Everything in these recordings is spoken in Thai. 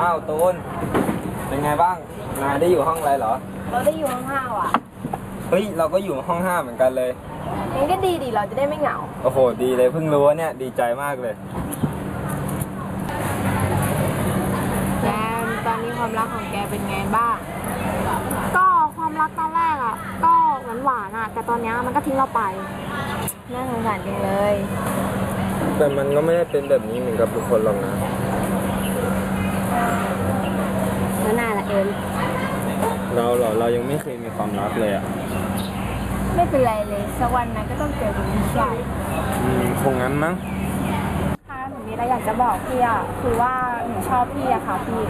อ้าวตูน เป็นไงบ้าง นาได้อยู่ห้องอะไรเหรอ เราได้อยู่ห้องห้าวอะเฮ้ย เราก็อยู่ห้องห้าเหมือนกันเลย งั้นก็ดีดีเราจะได้ไม่เหงา โอ้โห ดีเลยเพิ่งรู้ว่าเนี่ย ดีใจมากเลยแกตอนนี้ความรักของแกเป็นไงบ้าง ก็ความรักตอนแรกอะ ก็หวานหวานอะ แต่ตอนเนี้ยมันก็ทิ้งเราไป น่าสงสารจริงเลย แต่มันก็ไม่ได้เป็นแบบนี้เหมือนกับทุกคนหรอกนะแล้วนายละเอ็มเราเหรอเรายังไม่เคยมีความรักเลยอะไม่เป็นไรเลยสักวันนายก็ต้องเจอคนที่ใช่อืมคงงั้นมั้งค่ะหนูมีอะไรอยากจะบอกพี่อะคือว่าหนูชอบพี่อะค่ะพี่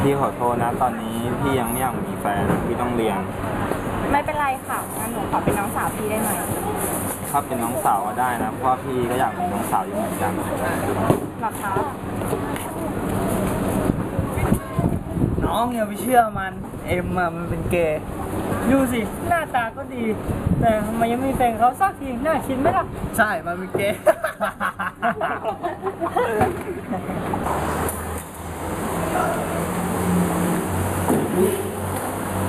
พี่ขอโทษนะ ตอนนี้พี่ยังไม่อยากมีแฟนพี่ต้องเรียน ไม่เป็นไรค่ะงั้นหนูขอเป็นน้องสาวพี่ได้ไหม ถ้าเป็นน้องสาวก็ได้นะเพราะว่าพี่ก็อยากมีน้องสาวอยู่เหมือนกัน หรอคะน้องอย่าไปเชื่อมัน เอ็มอะมันเป็นเกย์ดูสิ หน้าตาก็ดี แต่ทำไมยังไม่มีแฟนเขาสักทีน่าคิดไหมล่ะ ใช่มันเป็นเกย์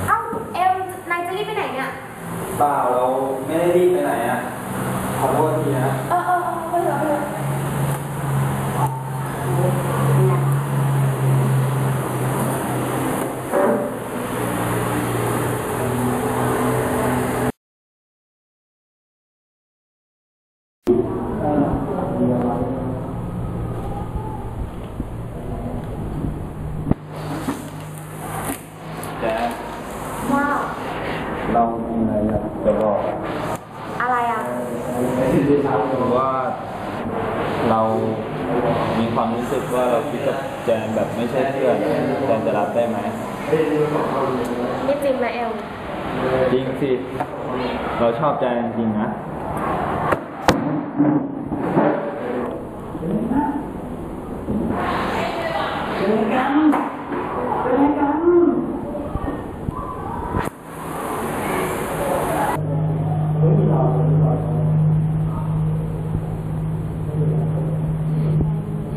เอ้า เอ็มนายจะรีบไปไหนเนี่ย เปล่าเราไม่ได้รีบไปไหนอะ ขอโทษทีนะเออเออเอ คือว่าเรามีความรู้สึกว่าเราคิดกับแจนแบบไม่ใช่เพื่อนแจนจะรับได้ไหมไม่จริงนะเอ็มจริงสิ เราชอบแจนจริงนะ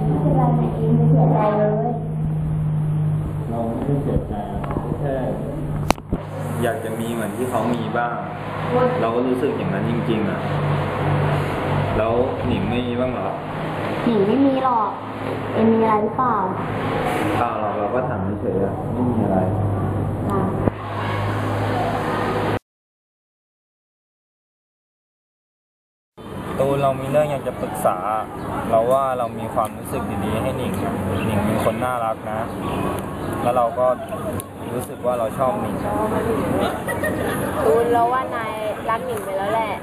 ไม่เป็นไรนะเอ็มไม่เสียใจเลย เราไม่ได้เสียใจอะแค่ อยากจะมีเหมือนที่เขามีบ้าง เราก็รู้สึกอย่างนั้นจริง ๆอะแล้วหนิงไม่มีบ้างเหรอหนิงไม่มีหรอกเอ็มมีอะไรหรือเปล่าเปล่าหรอกเราก็ถามเฉยๆอะไม่มีอะไรอะตูนเรามีเรื่องอยากจะปรึกษา เราว่าเรามีความรู้สึกดีๆให้หนิงอะหนิงเป็นคนน่ารักนะ แล้วเราก็ รู้สึกว่าเราชอบหนิงตูนเราว่านายรักหนิงไปแล้วแหละ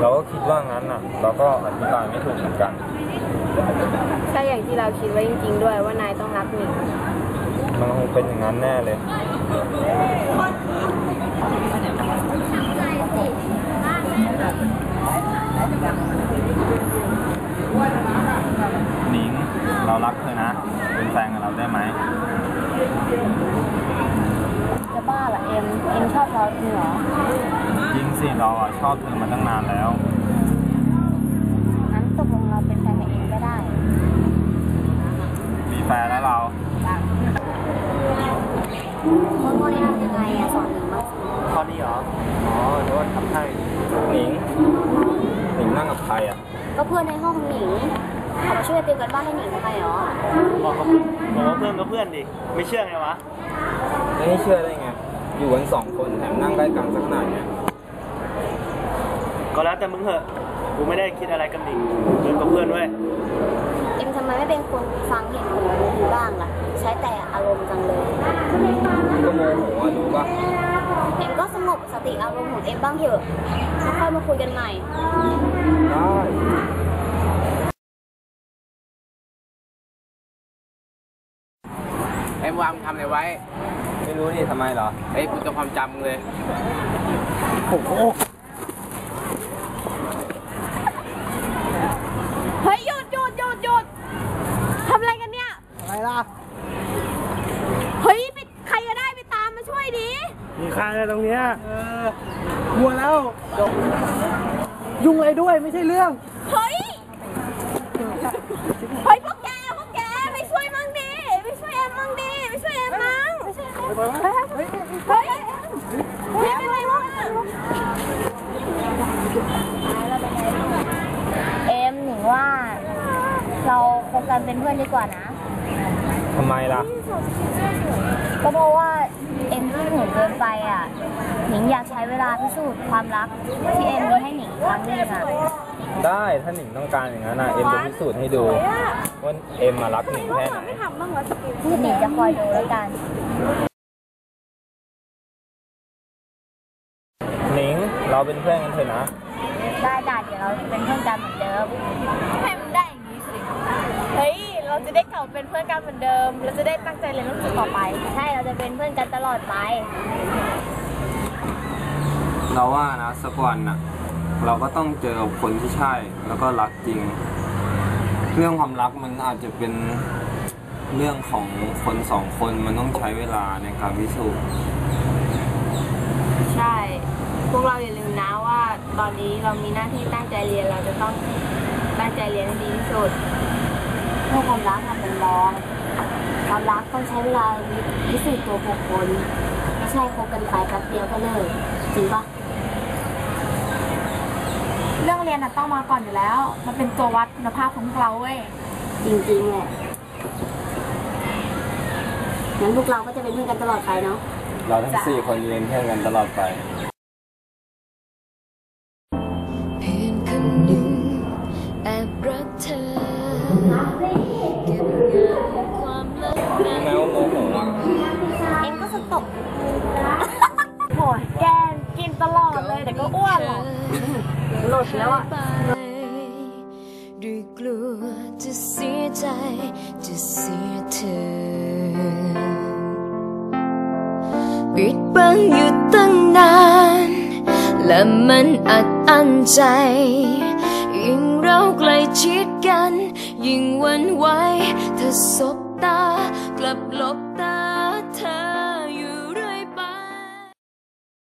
เราก็คิดว่างั้นอะ เราก็อธิบายไม่ถูกเหมือนกันก็อย่างที่เราคิดไว้จริง ๆ ด้วยว่านายต้องรักหนิงมันคงเป็นอย่างนั้นแน่เลยหนิงเรารักเธอนะ เป็นแฟนกับเราได้ไหม จะบ้าเหรอเอ็ม เอ็มชอบเราจริงเหรอ จริงสิเราอะชอบเธอมาตั้งนานแล้ว งั้นตกลงเราเป็นแฟนกับเอ็มก็ได้มีแฟนแล้วเรา คนคนนี้ทำยังไงอะสอนหนิงบ้างสิข้อนี้เหรอ อ๋อเดี๋ยวว่าทำให้หนิงหนิงนั่งกับใครอะ ก็เพื่อนในห้องหนิงเขามาช่วยเตรียมกันบ้านให้หนิงทำไมหรอ บอกเขาบอกว่าเพื่อนก็เพื่อนดิ ไม่เชื่อไงวะ ไม่เชื่อได้ไง อยู่กันสองคนแถมนั่งใกล้กันสักขนาดเนี้ยก็แล้วแต่มึงเหอะ กูไม่ได้คิดอะไรกับหนิงเพื่อนกับเพื่อนเว้ยเอ็มทำไมไม่เป็นคนฟังเหตุผลของหนูบ้างล่ะ ใช้แต่อารมณ์จังเลย ก็โมโหอะรู้ปะเอ็มก็สงบสติอารมณ์ของเอ็มบ้างเถอะค่อยมาคุยกันใหม่ ได้ อ้วางทำอะไรไว้ไม่รู้นี่ทำไมเหรอเฮ้ยกูจะความจำมึงเลยโอ้โหเฮ้ยหยุดหยุดหยุดหยุดทำอะไรกันเนี่ย อะไรล่ะเฮ้ยไปใครก็ได้ไปตามมาช่วยดิ มีค่าอะไรตรงเนี้ยเออมัวแล้วจบยุ่งอะไรด้วยไม่ใช่เรื่อง เฮ้ย เฮ้ยพวกแกพวกแก ไปช่วยเอ็มมั้งเฮ้ยเฮ้ยเฮ้ยเป็นไรวะ เอ็มหนิงว่า เราคบ กันเป็นเพื่อนดีกว่านะ ทำไมล่ะ ก็เพราะว่าเอ็มที่หนูเกินไปอะ หนิงอยากใช้เวลาพิสูจน์ความรักที่เอ็มมีให้หนิงครั้งหนึงอะ ได้ถ้าหนิงต้องการอย่างนั้นนะเอ็มจะพิสูจน์ให้ดูว่าเอ็มมารักหนิงแค่ไหน หนิงจะคอยดูแล้วกัน หนิงเราเป็นเพื่อนกันเถอะนะ ได้จ้ะเดี๋ยวเราเป็นเพื่อนกันเหมือนเดิม ให้มันได้อย่างนี้สิเฮ้ยเรา จะได้กลับมาเป็นเพื่อนกันเหมือนเดิม เราจะได้ตั้งใจเรียนหนังสือต่อไป ใช่ เราจะเป็นเพื่อนกันตลอดไป เราว่านะสักวันน่ะ เราก็ต้องเจอกับคนที่ใช่แล้วก็รักจริง เรื่องความรักมันอาจจะเป็นเรื่องของคนสองคนมันต้องใช้เวลาในการพิสูจน์ใช่ พวกเราอย่าลืมนะว่าตอนนี้เรามีหน้าที่ตั้งใจเรียน เราจะต้องตั้งใจเรียนให้ดีที่สุด เมื่อความรักมันเป็นรองความรักต้องใช้เวลาพิสูจน์ตัวบุคคลไม่ใช่คบกันไปแป๊บเดียวก็เลิกจริงปะเรื่องเรียนน่ะต้องมาก่อนอยู่แล้ว มันเป็นตัววัดคุณภาพของพวกเราเว้ยจริงๆแหละงั้นพวกเราก็จะเป็นเพื่อนกันตลอดไปเนาะเราทั้งสี่คนเรียนเพื่อนกันตลอดไปเพียงคนหนึ่งแอบรั แม้ว่าโมโหอะเอ็มก็สตกโหยแกนกินตลอดเลยแต่ก็อ้วนหรอกหลุดแล้วอะ ด้วยกลัวจะเสียใจ จะเสียเธอ ปิดบังอยู่ตั้งนาน และมันอัดอั้นใจยิ่ง เราใกล้ชิดกัน ยิ่งหวันไหวเธอสบตากลับหลบตา